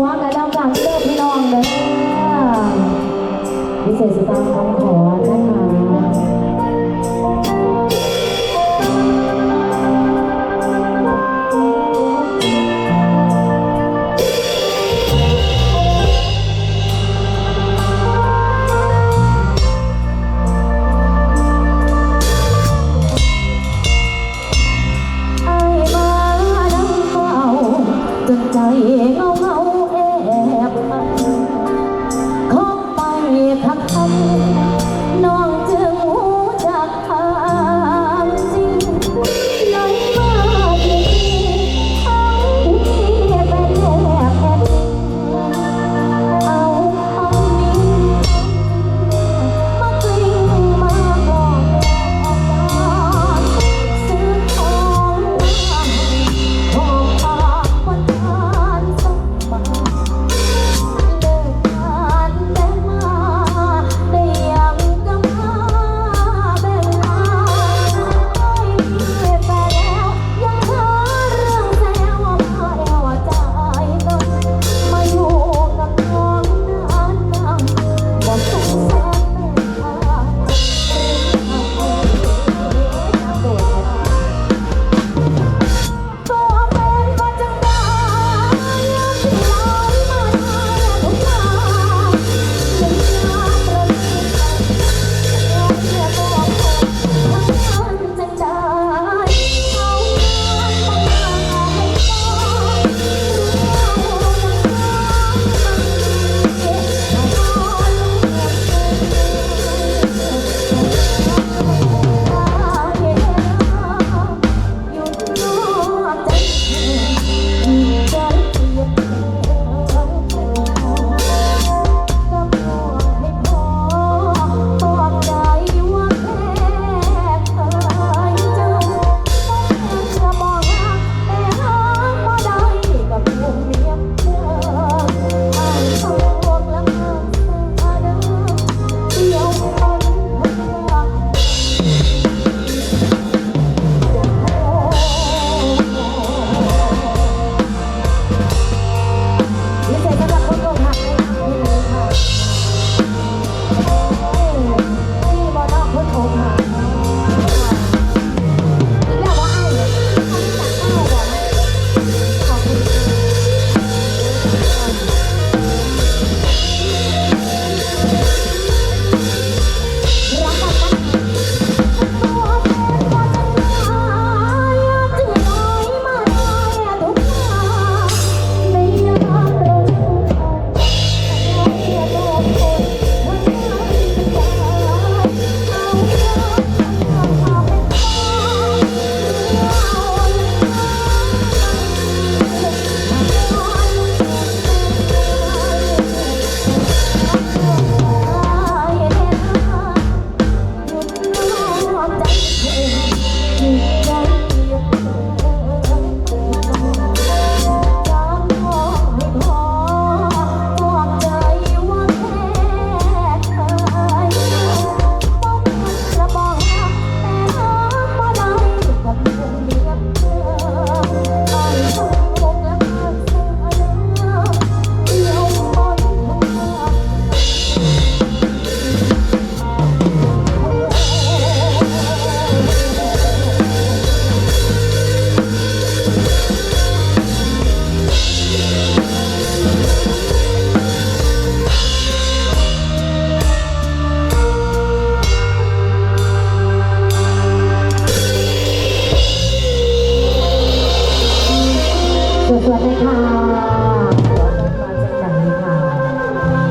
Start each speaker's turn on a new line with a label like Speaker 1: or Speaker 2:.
Speaker 1: หัวกระดองกลางเติบพี่น้องเด้อพิเศษสุดาคำขอนะคะ